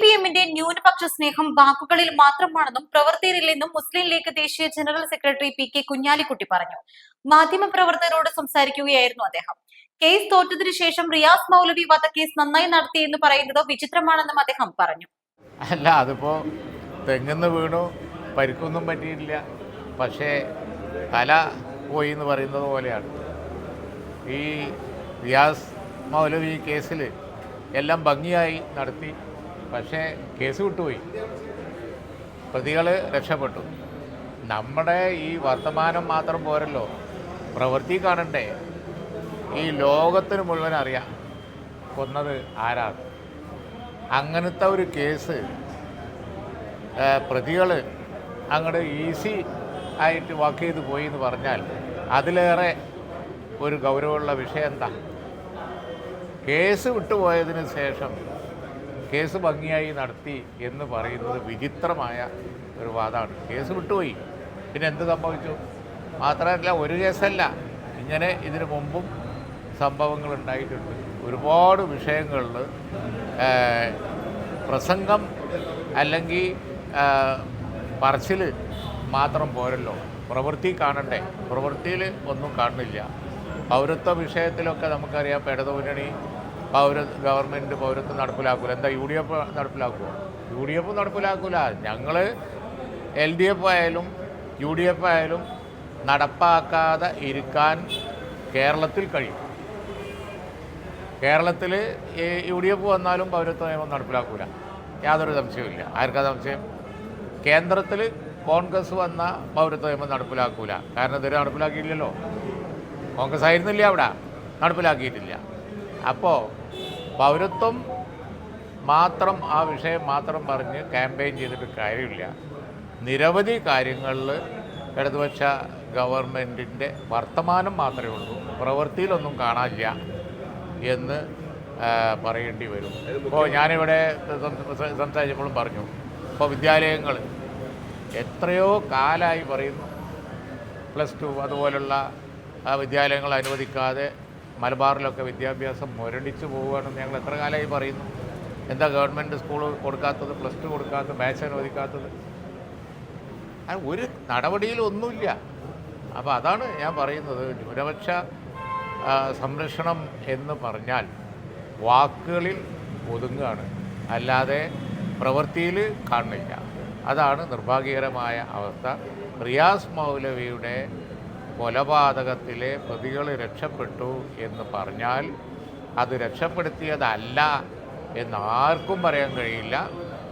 P എമ്മിന്റെ ന്യൂനപക്ഷ സ്നേഹം വാക്കുകളിൽ മാത്രമാണെന്നും പ്രവർത്തിയില്ലെന്നും മുസ്ലിം ലീഗ് ദേശീയ general secretary P K Kunhalikutty പറഞ്ഞു. മാധ്യമപ്രവർത്തകരോട് സംസാരിക്കുകയായിരുന്നു അദ്ദേഹം. കേസ് തോറ്റതിനു ശേഷം റിയാസ് മൗലവി വധക്കേസ് നന്നായി നടത്തിയെന്ന് പറയുന്നത് വിചിത്രമാണെന്നും അദ്ദേഹം പറഞ്ഞു. അല്ല അതിപ്പോ തെങ്ങുന്ന് വീണു പരിക്കൊന്നും പറ്റിയിട്ടില്ല. പക്ഷേ തല പോയി എന്ന് പറയുന്നത് പോലെയാണ്. ഈ റിയാസ് മൗലവി കേസിൽ എല്ലാം ഭംഗിയായി നടത്തി പക്ഷേ കേസ് വിട്ടുപോയി. പ്രതികൾ രക്ഷപ്പെട്ടു. നമ്മുടെ ഈ വർത്തമാനം മാത്രം പോരല്ലോ. പ്രവൃത്തി കാണണ്ടേ? ഈ ലോകത്തിന് മുഴുവൻ അറിയാം കൊന്നത് ആരാണ് അങ്ങനത്തെ ഒരു കേസ് പ്രതികൾ അങ്ങോട്ട് ഈസി ആയിട്ട് വാക്ക് ചെയ്ത് പോയി എന്ന് പറഞ്ഞാൽ അതിലേറെ ഒരു ഗൗരവമുള്ള വിഷയം എന്താ? കേസ് വിട്ടുപോയതിന് ശേഷം കേസ് ഭംഗിയായി നടത്തി എന്ന് പറയുന്നത് വിചിത്രമായ ഒരു വാദമാണ്. കേസ് വിട്ടുപോയി. പിന്നെ എന്ത് സംഭവിച്ചു? മാത്രമല്ല ഒരു കേസല്ല. ഇങ്ങനെ ഇതിനു മുമ്പും സംഭവങ്ങൾ ഉണ്ടായിട്ടുണ്ട് ഒരുപാട് വിഷയങ്ങളിൽ പ്രസംഗം അല്ലെങ്കിൽ പറച്ചിൽ മാത്രം പോരല്ലോ. പ്രവൃത്തി കാണണ്ടേ? പ്രവൃത്തിയിൽ ഒന്നും കാണുന്നില്ല. പൗരത്വ വിഷയത്തിലൊക്കെ നമുക്കറിയാം ഇടതുമുന്നണി പൗര ഗവൺമെന്റ് പൗരത്വം നടപ്പിലാക്കൂല. എന്താ യു ഡി എഫ് നടപ്പിലാക്കുക യു ഡി എഫ് നടപ്പിലാക്കൂല. ഞങ്ങൾ എൽ ഡി എഫ് ആയാലും യു ഡി എഫ് ആയാലും നടപ്പാക്കാതെ ഇരിക്കാൻ കേരളത്തിൽ കഴിയും. കേരളത്തിൽ യു ഡി എഫ് വന്നാലും പൗരത്വ നിയമം നടപ്പിലാക്കൂല. യാതൊരു സംശയവുമില്ല ആർക്കാ സംശയം? കേന്ദ്രത്തിൽ കോൺഗ്രസ് വന്ന പൗരത്വ നിയമം നടപ്പിലാക്കൂല. കാരണം ഇതുവരെ നടപ്പിലാക്കിയില്ലല്ലോ. കോൺഗ്രസ് ആയിരുന്നില്ല അവിടെ. നടപ്പിലാക്കിയിട്ടില്ല. അപ്പോൾ പൗരത്വം മാത്രം ആ വിഷയം മാത്രം പറഞ്ഞ് ക്യാമ്പയിൻ ചെയ്തിട്ട് കാര്യമില്ല. നിരവധി കാര്യങ്ങളിൽ ഇടതുപക്ഷ ഗവൺമെന്റിന്റെ വർത്തമാനം മാത്രമേ ഉള്ളൂ. പ്രവൃത്തിയിലൊന്നും കാണാനില്ല എന്ന് പറയേണ്ടി വരും. ഇപ്പോൾ ഞാനിവിടെ സംസാരിച്ചപ്പോഴും പറഞ്ഞു. ഇപ്പോൾ വിദ്യാലയങ്ങൾ എത്രയോ കാലമായി പറയുന്നു. പ്ലസ് ടു അതുപോലുള്ള വിദ്യാലയങ്ങൾ അനുവദിക്കാതെ മലബാറിലൊക്കെ വിദ്യാഭ്യാസം മുരടിച്ചു പോവുകയാണെന്ന് ഞങ്ങൾ എത്ര കാലമായി പറയുന്നു. എന്താ ഗവൺമെന്റ് സ്കൂൾ കൊടുക്കാത്തത് പ്ലസ് ടു കൊടുക്കാത്തത് ബാച്ച് അനുവദിക്കാത്തത്? ഒരു നടപടിയിലും ഒന്നുമില്ല. അപ്പോൾ അതാണ് ഞാൻ പറയുന്നത്. ന്യൂനപക്ഷ സംരക്ഷണം എന്ന് പറഞ്ഞാൽ വാക്കുകളിൽ ഒതുങ്ങുകയാണ്. അല്ലാതെ പ്രവൃത്തിയിൽ കാണില്ല അതാണ് നിർഭാഗ്യകരമായ അവസ്ഥ. റിയാസ് മൗലവിയുടെ കൊലപാതകത്തിലെ പ്രതികൾ രക്ഷപ്പെട്ടു എന്ന് പറഞ്ഞാൽ അത് രക്ഷപ്പെടുത്തിയതല്ല എന്ന് ആർക്കും പറയാൻ കഴിയില്ല.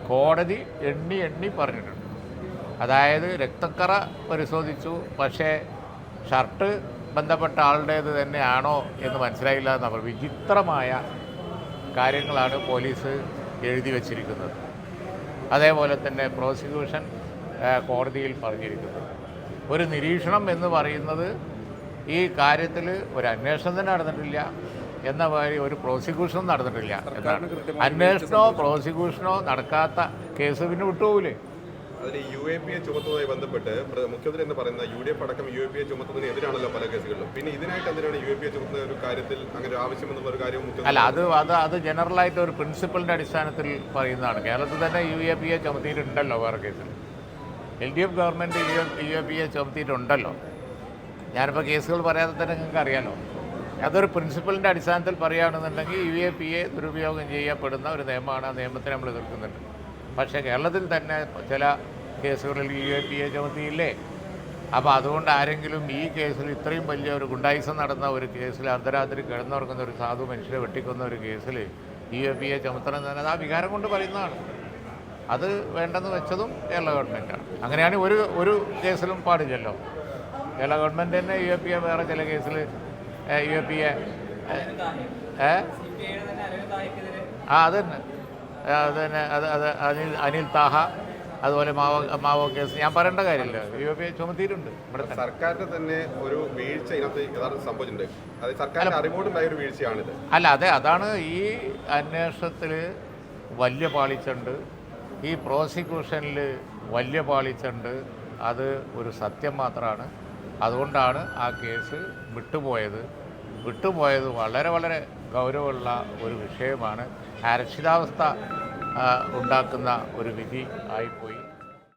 കോടതി എണ്ണി എണ്ണി പറഞ്ഞിട്ടുണ്ട്. അതായത് രക്തക്കറ പരിശോധിച്ചു. പക്ഷേ ഷർട്ട് ബന്ധപ്പെട്ട ആളുടേത് തന്നെയാണോ എന്ന് മനസ്സിലായില്ല എന്ന് പറഞ്ഞു വിചിത്രമായ കാര്യങ്ങളാണ് പോലീസ് എഴുതി വച്ചിരിക്കുന്നത്. അതേപോലെ തന്നെ പ്രോസിക്യൂഷൻ കോടതിയിൽ പറഞ്ഞിരിക്കുന്നത്. ഒരു നിരീക്ഷണം എന്ന് പറയുന്നത് ഈ കാര്യത്തിൽ ഒരു അന്വേഷണം തന്നെ നടന്നിട്ടില്ല എന്ന ഒരു പ്രോസിക്യൂഷനും നടന്നിട്ടില്ല എന്നാണ്. അന്വേഷണോ പ്രോസിക്യൂഷനോ നടക്കാത്ത കേസ് പിന്നെ വിട്ടുപോകില്ലേ അതിൽ യു എ പി എ ചുമത്തുന്നതുമായി ബന്ധപ്പെട്ട് മുഖ്യമന്ത്രി എന്ന് പറയുന്ന യു ഡി എഫ് അടക്കം യു എ പി എ ചുമത്തുന്നതിന് എതിരാണല്ലോ പല കേസുകളിലും. പിന്നെ ഇതിനായിട്ട് എന്തിനാണ് യു എ പി എ ചുമത്തുന്ന ഒരു കാര്യത്തിൽ അങ്ങനെ ആവശ്യമെന്നുള്ള ഒരു കാര്യവും മുഖ്യമന്ത്രി അല്ല അത് അത് അത് ജനറലായിട്ട് ഒരു പ്രിൻസിപ്പളിന്റെ അടിസ്ഥാനത്തിൽ പറയുന്നതാണ്. കേരളത്തിൽ തന്നെ യു എ പി എ ചുമത്തിയിട്ടുണ്ടല്ലോ വേറെ കേസിൽ. L D F government U A P ചുമത്തിയിട്ടുണ്ടല്ലോ. ഞാനിപ്പോൾ കേസുകൾ പറയാതെ തന്നെ നിങ്ങൾക്ക് അറിയാലോ. അതൊരു പ്രിൻസിപ്പളിന്റെ അടിസ്ഥാനത്തിൽ പറയുകയാണെന്നുണ്ടെങ്കിൽ യു എ പി എ ദുരുപയോഗം ചെയ്യപ്പെടുന്ന ഒരു നിയമമാണ് ആ നിയമത്തെ നമ്മൾ എതിർക്കുന്നുണ്ട്. പക്ഷേ കേരളത്തിൽ തന്നെ ചില കേസുകളിൽ യു എ പി എ ചുമത്തിയില്ലേ? അപ്പോൾ അതുകൊണ്ട് ആരെങ്കിലും ഈ കേസിൽ ഇത്രയും വലിയ ഒരു ഗുണ്ടായിസം നടന്ന ഒരു കേസിൽ അർദ്ധരാത്രി കിടന്നുറങ്ങുന്ന ഒരു സാധു മനുഷ്യരെ വെട്ടിക്കൊന്ന ഒരു കേസിൽ യു എ പി എ ചുമത്തണം എന്ന് പറഞ്ഞാൽ ആ വികാരം കൊണ്ട് പറയുന്നതാണ്. അത് വേണ്ടെന്ന് വെച്ചതും കേരള ഗവൺമെന്റാണ് അങ്ങനെയാണ് ഒരു ഒരു കേസിലും പാടില്ലല്ലോ. കേരള ഗവൺമെന്റ് തന്നെ യു എ പി എ വേറെ ചില കേസിൽ യു എ പി എ ഏ? ആ അത് തന്നെ. അത് തന്നെ. അത് അത് അനിൽ അനിൽ താഹ അതുപോലെ മാവോ മാവോ കേസ്. ഞാൻ പറയേണ്ട കാര്യമില്ല. യു എ പി എ ചുമത്തിയിട്ടുണ്ട് ഇവിടെ സർക്കാരിന്റെ തന്നെ ഒരു വീഴ്ച ഇതിനകത്ത് സംഭവിച്ചിട്ടുണ്ട്. അത് സർക്കാരിന്റെ അറിവോടുണ്ടായ ഒരു വീഴ്ചയാണിത്. അല്ല അതെ അതാണ് ഈ അന്വേഷണത്തിൽ വലിയ പാളിച്ചുണ്ട്. ഈ പ്രോസിക്യൂഷനിൽ വലിയ പാളിച്ചുണ്ട്. അത് ഒരു സത്യം മാത്രമാണ് അതുകൊണ്ടാണ് ആ കേസ് വിട്ടുപോയത്. വിട്ടുപോയത് വളരെ വളരെ ഗൗരവമുള്ള ഒരു വിഷയമാണ്. അരക്ഷിതാവസ്ഥ ഉണ്ടാക്കുന്ന ഒരു വിധി ആയിപ്പോയി.